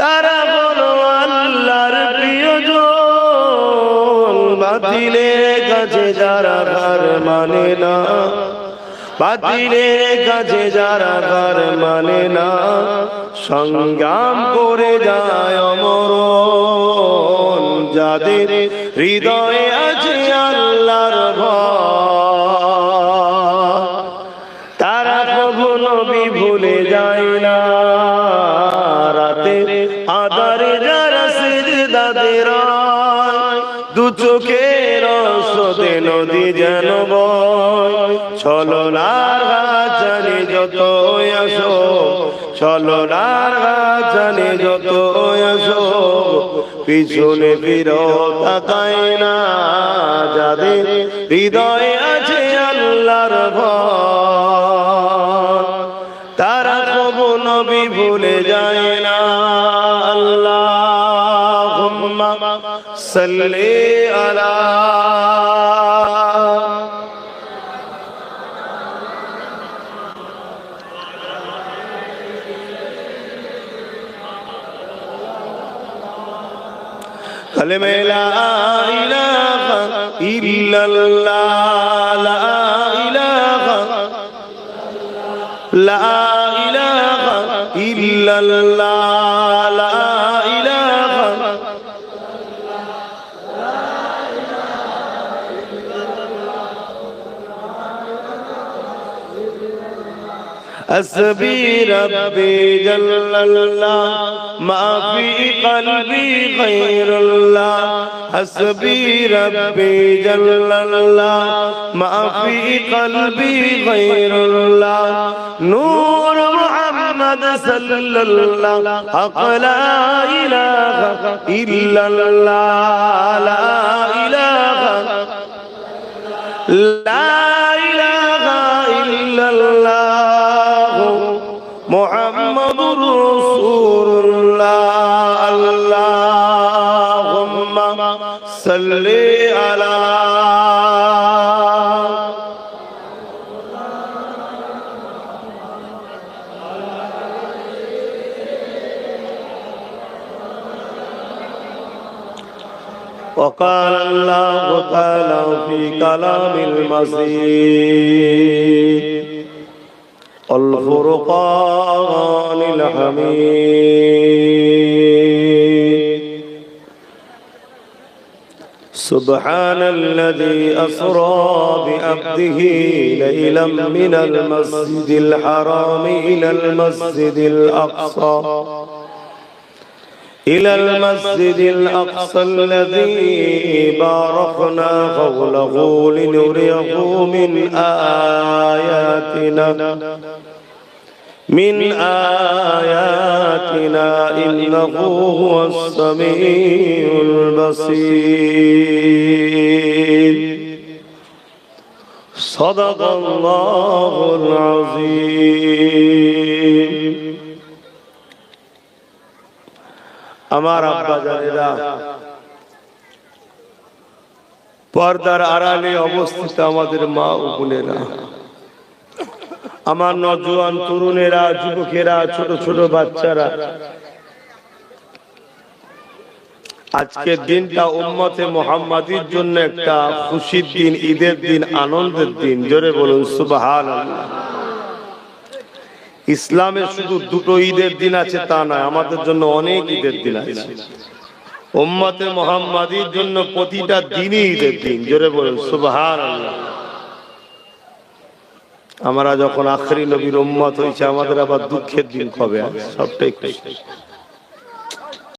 তারা বলো আল্লাহর প্রিয়জন, বাতিলের কাছে যারা ঘর মানে না, বাতিলের কাছে যারা ঘর মানে না, সংগ্রাম করে যায় অমর যাদের হৃদয়ে রাতে আদারে যারা সিজদাদের দু চোখের সদে নদী যেন বয়। চলো নার জানে যত আসো চলো জানে যত আসো, পিছনে তাকায় না যাদের হৃদয়ে আছে আল্লাহর ভয়। তারা কবু নবী ভুলে যায় না اللهم صل على كلمة لا إله إلا الله لا إله لا إله إلا الله أسبي ربي جل الله ما في قلبي غير الله حسبي ربي جل الله ما في قلبي غير الله نور محمد صلى الله حق لا إله إلا الله لا إله لا صل على وقال الله تعالى في كلام المسيح الفرقان الحميد. سبحان الذي أسرى بأبده ليلا من المسجد الحرام إلى المسجد الأقصى. إلى المسجد الأقصى الذي باركنا حوله لنريه من آياتنا. من آياتنا. إنه هو السميع البصير صدق الله العظيم আমার আব্বা জানেরা পর্দার আড়ালে অবস্থিত আমাদের মা ও বোনেরা আমার নজওয়ান তরুণেরা, যুবকেরা, ছোট ছোট বাচ্চারা। আজকের দিনটা উম্মতে মোহাম্মদীর জন্য একটা খুশির দিন, ঈদের দিন, আনন্দের দিন। জোরে বলুন সুবাহান ইসলামে শুধু দুটো ঈদের দিন আছে, তা নয়, আমাদের জন্য অনেক ঈদের দিন আছে। উম্মতে মোহাম্মদীর জন্য প্রতিটা দিনই ঈদের দিন। জোরে বলুন সুবাহান আমরা যখন আখরি নবীর উম্মত হয়েছে আমাদের আবার দুঃখের দিন কবে? সবটাই খুশি।